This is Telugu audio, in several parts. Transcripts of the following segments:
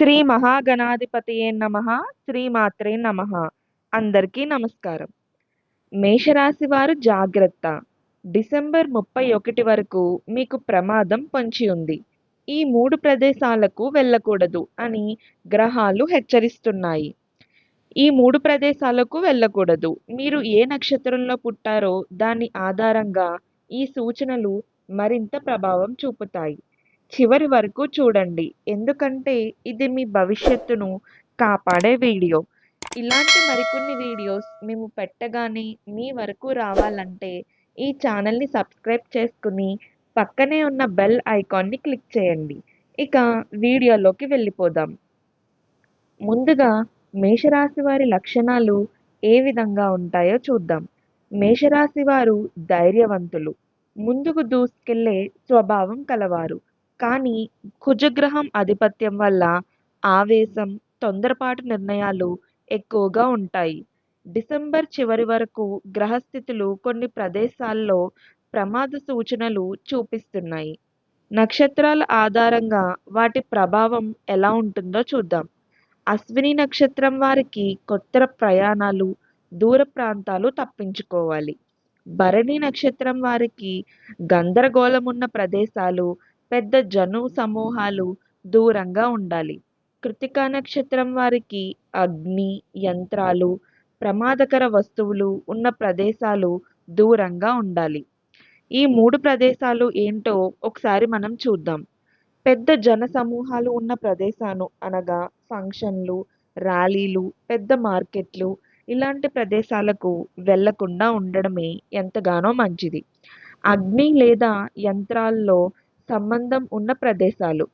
శ్రీ మహాగణాధిపతయే నమ శ్రీమాత్రే నమ. అందరికీ నమస్కారం. మేషరాశి వారు జాగ్రత్త. డిసెంబర్ ముప్పై ఒకటి వరకు మీకు ప్రమాదం పొంచి ఉంది. ఈ మూడు ప్రదేశాలకు వెళ్ళకూడదు అని గ్రహాలు హెచ్చరిస్తున్నాయి. ఈ మూడు ప్రదేశాలకు వెళ్ళకూడదు. మీరు ఏ నక్షత్రంలో పుట్టారో దాని ఆధారంగా ఈ సూచనలు మరింత ప్రభావం చూపుతాయి. చివరి వరకు చూడండి. ఎందుకంటే ఇది మీ భవిష్యత్తును కాపాడే వీడియో. ఇలాంటి మరికొన్ని వీడియోస్ మేము పెట్టగానే మీ వరకు రావాలంటే ఈ ఛానల్ని సబ్స్క్రైబ్ చేసుకుని పక్కనే ఉన్న బెల్ ఐకాన్ని క్లిక్ చేయండి. ఇక వీడియోలోకి వెళ్ళిపోదాం. ముందుగా మేషరాశి వారి లక్షణాలు ఏ విధంగా ఉంటాయో చూద్దాం. మేషరాశి వారు ధైర్యవంతులు. ముందుకు దూసుకెళ్ళే స్వభావం కలవారు. కానీ కుజగ్రహం ఆధిపత్యం వల్ల ఆవేశం తొందరపాటు నిర్ణయాలు ఎక్కువగా ఉంటాయి. డిసెంబర్ చివరి వరకు గ్రహస్థితులు కొన్ని ప్రదేశాల్లో ప్రమాద సూచనలు చూపిస్తున్నాయి. నక్షత్రాల ఆధారంగా వాటి ప్రభావం ఎలా ఉంటుందో చూద్దాం. అశ్విని నక్షత్రం వారికి కొత్త ప్రయాణాలు దూర ప్రాంతాలు తప్పించుకోవాలి. భరణి నక్షత్రం వారికి గందరగోళం ఉన్న ప్రదేశాలు పెద్ద జను సమూహాలు దూరంగా ఉండాలి. కృతికా నక్షత్రం వారికి అగ్ని యంత్రాలు ప్రమాదకర వస్తువులు ఉన్న ప్రదేశాలు దూరంగా ఉండాలి. ఈ మూడు ప్రదేశాలు ఏంటో ఒకసారి మనం చూద్దాం. పెద్ద జన సమూహాలు ఉన్న ప్రదేశాలు అనగా ఫంక్షన్లు ర్యాలీలు పెద్ద మార్కెట్లు ఇలాంటి ప్రదేశాలకు వెళ్ళకుండా ఉండడమే ఎంతగానో మంచిది. అగ్ని లేదా యంత్రాల్లో సంబంధం ఉన్న ప్రదేశాలు.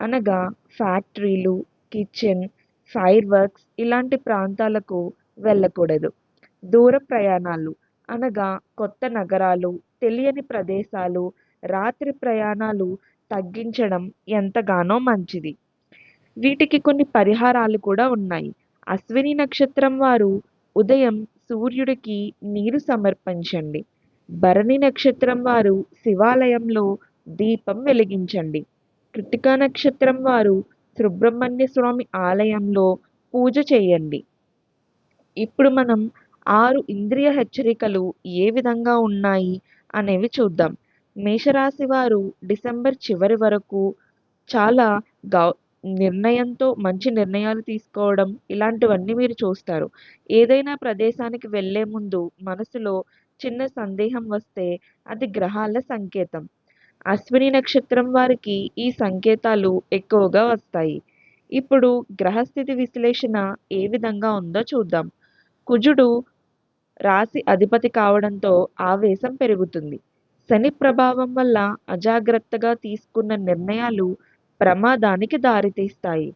అనగా ఫ్యాక్టరీలు కిచెన్ ఫైర్ వర్క్స్ ఇలాంటి ప్రాంతాలకు వెళ్ళకూడదు. దూర ప్రయాణాలు. అనగా కొత్త నగరాలు తెలియని ప్రదేశాలు రాత్రి ప్రయాణాలు తగ్గించడం ఎంతగానో మంచిది. వీటికి కొన్ని పరిహారాలు కూడా ఉన్నాయి. అశ్విని నక్షత్రం వారు ఉదయం సూర్యుడికి నీరు సమర్పించండి. భరణి నక్షత్రం వారు శివాలయంలో దీపం వెలిగించండి. కృతికా నక్షత్రం వారు సుబ్రహ్మణ్య స్వామి ఆలయంలో పూజ చేయండి. ఇప్పుడు మనం ఆరు ఇంద్రియ హెచ్చరికలు ఏ విధంగా ఉన్నాయి అనేవి చూద్దాం. మేషరాశి వారు డిసెంబర్ చివరి వరకు చాలా గౌ నిర్ణయంతో మంచి నిర్ణయాలు తీసుకోవడం ఇలాంటివన్నీ మీరు చూస్తారు. ఏదైనా ప్రదేశానికి వెళ్ళే ముందు మనసులో చిన్న సందేహం వస్తే అది గ్రహాల సంకేతం. అశ్విని నక్షత్రం వారికి ఈ సంకేతాలు ఎక్కువగా వస్తాయి. ఇప్పుడు గ్రహస్థితి విశ్లేషణ ఏ విధంగా ఉందో చూద్దాం. కుజుడు రాశి అధిపతి కావడంతో ఆవేశం పెరుగుతుంది. శని ప్రభావం వల్ల అజాగ్రత్తగా తీసుకున్న నిర్ణయాలు ప్రమాదానికి దారితీస్తాయి.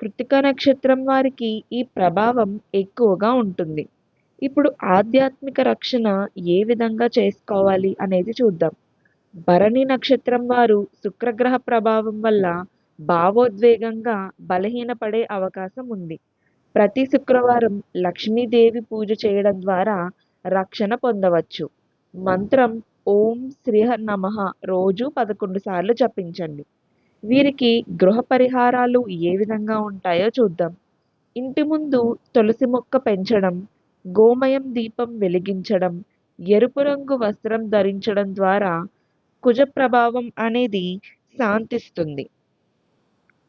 కృతిక నక్షత్రం వారికి ఈ ప్రభావం ఎక్కువగా ఉంటుంది. ఇప్పుడు ఆధ్యాత్మిక రక్షణ ఏ విధంగా చేసుకోవాలి అనేది చూద్దాం. భరణి నక్షత్రం వారు శుక్రగ్రహ ప్రభావం వల్ల భావోద్వేగంగా బలహీనపడే అవకాశం ఉంది. ప్రతి శుక్రవారం లక్ష్మీదేవి పూజ చేయడం ద్వారా రక్షణ పొందవచ్చు. మంత్రం ఓం శ్రీహ నమ రోజు పదకొండు సార్లు జపించండి. వీరికి గృహ పరిహారాలు ఏ విధంగా ఉంటాయో చూద్దాం. ఇంటి ముందు తులసి మొక్క పెంచడం గోమయం దీపం వెలిగించడం ఎరుపు రంగు వస్త్రం ధరించడం ద్వారా కుజ ప్రభావం అనేది శాంతిస్తుంది.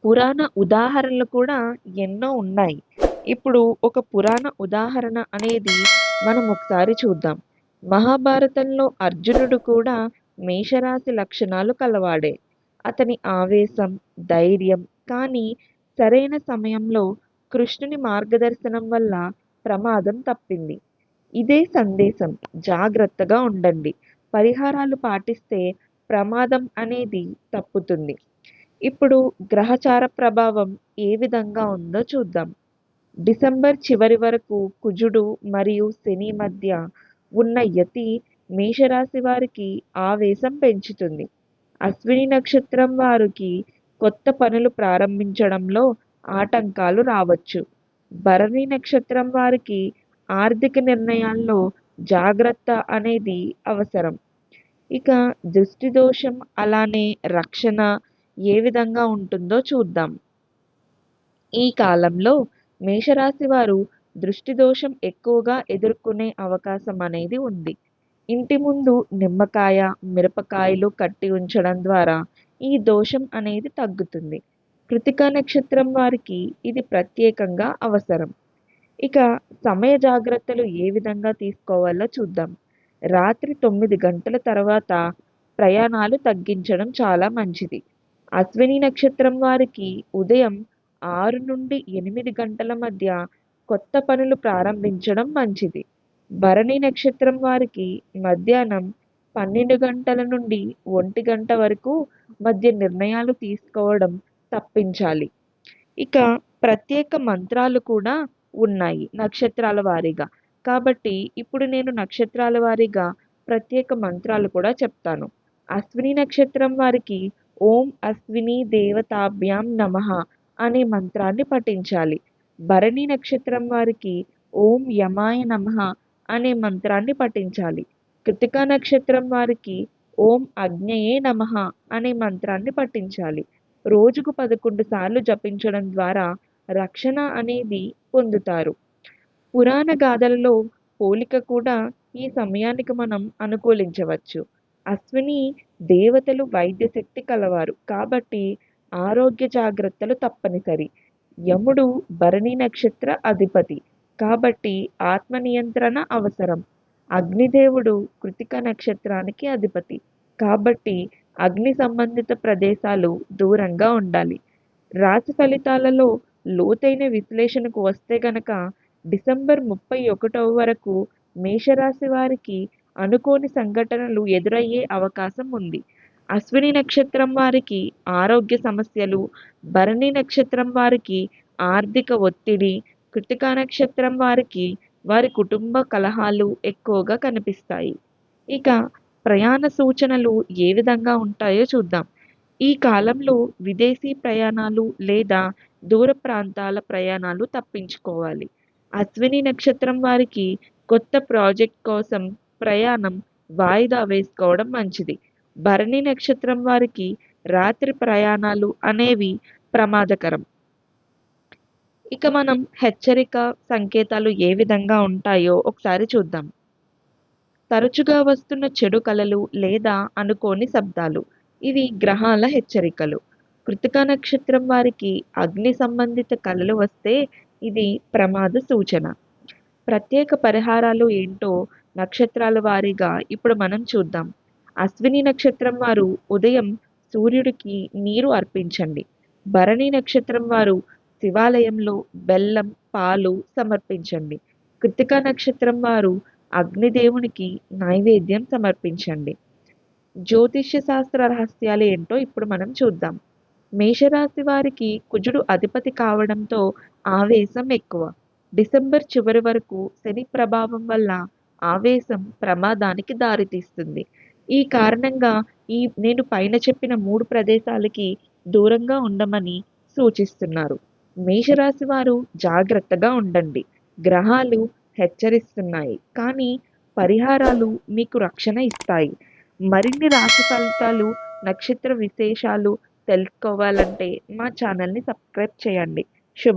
పురాణ ఉదాహరణలు కూడా ఎన్నో ఉన్నాయి. ఇప్పుడు ఒక పురాణ ఉదాహరణ అనేది మనం ఒకసారి చూద్దాం. మహాభారతంలో అర్జునుడు కూడా మేషరాశి లక్షణాలు కలవాడే. అతని ఆవేశం ధైర్యం కానీ సరైన సమయంలో కృష్ణుని మార్గదర్శనం వల్ల ప్రమాదం తప్పింది. ఇదే సందేశం జాగ్రత్తగా ఉండండి. పరిహారాలు పాటిస్తే ప్రమాదం అనేది తప్పుతుంది. ఇప్పుడు గ్రహచార ప్రభావం ఏ విధంగా ఉందో చూద్దాం. డిసెంబర్ చివరి వరకు కుజుడు మరియు శని మధ్య ఉన్న యతి మేషరాశి వారికి ఆవేశం పెంచుతుంది. అశ్విని నక్షత్రం వారికి కొత్త పనులు ప్రారంభించడంలో ఆటంకాలు రావచ్చు. భరణి నక్షత్రం వారికి ఆర్థిక నిర్ణయాల్లో జాగ్రత్త అనేది అవసరం. ఇక దృష్టి దోషం అలానే రక్షణ ఏ విధంగా ఉంటుందో చూద్దాం. ఈ కాలంలో మేషరాశి వారు దృష్టి దోషం ఎక్కువగా ఎదుర్కొనే అవకాశం అనేది ఉంది. ఇంటి ముందు నిమ్మకాయ మిరపకాయలు కట్టి ఉంచడం ద్వారా ఈ దోషం అనేది తగ్గుతుంది. కృతికా నక్షత్రం వారికి ఇది ప్రత్యేకంగా అవసరం. ఇక సమయ జాగ్రత్తలు ఏ విధంగా తీసుకోవాలో చూద్దాం. రాత్రి తొమ్మిది గంటల తర్వాత ప్రయాణాలు తగ్గించడం చాలా మంచిది. అశ్విని నక్షత్రం వారికి ఉదయం ఆరు నుండి ఎనిమిది గంటల మధ్య కొత్త పనులు ప్రారంభించడం మంచిది. భరణి నక్షత్రం వారికి మధ్యాహ్నం పన్నెండు గంటల నుండి ఒంటి గంట వరకు మధ్య నిర్ణయాలు తీసుకోవడం తప్పించాలి. ఇక ప్రత్యేక మంత్రాలు కూడా ఉన్నాయి నక్షత్రాల వారీగా. కాబట్టి ఇప్పుడు నేను నక్షత్రాల వారీగా ప్రత్యేక మంత్రాలు కూడా చెప్తాను. అశ్విని నక్షత్రం వారికి ఓం అశ్విని దేవతాభ్యాం నమః అనే మంత్రాన్ని పఠించాలి. భరణి నక్షత్రం వారికి ఓం యమాయ నమః అనే మంత్రాన్ని పఠించాలి. కృతికా నక్షత్రం వారికి ఓం అగ్నయే నమః అనే మంత్రాన్ని పఠించాలి. రోజుకు పదకొండు సార్లు జపించడం ద్వారా రక్షణ అనేది పొందుతారు. పురాణ గాథలలో పోలిక కూడా ఈ సమయానికి మనం అనుకూలించవచ్చు. అశ్విని దేవతలు వైద్య శక్తి కలవారు కాబట్టి ఆరోగ్య జాగ్రత్తలు తప్పనిసరి. యముడు భరణి నక్షత్ర అధిపతి కాబట్టి ఆత్మ నియంత్రణ అవసరం. అగ్నిదేవుడు కృతిక నక్షత్రానికి అధిపతి కాబట్టి అగ్ని సంబంధిత ప్రదేశాలు దూరంగా ఉండాలి. రాశి ఫలితాలలో లోతైన విశ్లేషణకు వస్తే గనక డిసెంబర్ ముప్పై ఒకటవ వరకు మేషరాశి వారికి అనుకోని సంఘటనలు ఎదురయ్యే అవకాశం ఉంది. అశ్విని నక్షత్రం వారికి ఆరోగ్య సమస్యలు భరణి నక్షత్రం వారికి ఆర్థిక ఒత్తిడి కృతికా నక్షత్రం వారికి వారి కుటుంబ కలహాలు ఎక్కువగా కనిపిస్తాయి. ఇక ప్రయాణ సూచనలు ఏ విధంగా ఉంటాయో చూద్దాం. ఈ కాలంలో విదేశీ ప్రయాణాలు లేదా దూర ప్రాంతాల ప్రయాణాలు తప్పించుకోవాలి. అశ్విని నక్షత్రం వారికి కొత్త ప్రాజెక్ట్ కోసం ప్రయాణం వాయిదా వేసుకోవడం మంచిది. భరణి నక్షత్రం వారికి రాత్రి ప్రయాణాలు అనేవి ప్రమాదకరం. ఇక మనం హెచ్చరిక సంకేతాలు ఏ విధంగా ఉంటాయో ఒకసారి చూద్దాం. తరచుగా వస్తున్న చెడు కలలు లేదా అనుకోని శబ్దాలు. ఇవి గ్రహాల హెచ్చరికలు. కృతికా నక్షత్రం వారికి అగ్ని సంబంధిత కలలు వస్తే ఇది ప్రమాద సూచన. ప్రత్యేక పరిహారాలు ఏంటో నక్షత్రాల వారీగా ఇప్పుడు మనం చూద్దాం. అశ్విని నక్షత్రం వారు ఉదయం సూర్యుడికి నీరు అర్పించండి. భరణి నక్షత్రం వారు శివాలయంలో బెల్లం పాలు సమర్పించండి. కృతికా నక్షత్రం వారు అగ్నిదేవునికి నైవేద్యం సమర్పించండి. జ్యోతిష్య శాస్త్ర రహస్యాలు ఏంటో ఇప్పుడు మనం చూద్దాం. మేషరాశి వారికి కుజుడు అధిపతి కావడంతో ఆవేశం ఎక్కువ. డిసెంబర్ చివరి వరకు శని ప్రభావం వల్ల ఆవేశం ప్రమాదానికి దారితీస్తుంది. ఈ కారణంగా ఈ నేను పైన చెప్పిన మూడు ప్రదేశాలకి దూరంగా ఉండమని సూచిస్తున్నారు. మేషరాశి వారు జాగ్రత్తగా ఉండండి. గ్రహాలు హెచ్చరిస్తున్నాయి. కానీ పరిహారాలు మీకు రక్షణ ఇస్తాయి. మరిన్ని రాశి ఫలితాలు నక్షత్ర విశేషాలు తెలుసుకోవాలంటే మా ఛానల్ని సబ్స్క్రైబ్ చేయండి. శుభం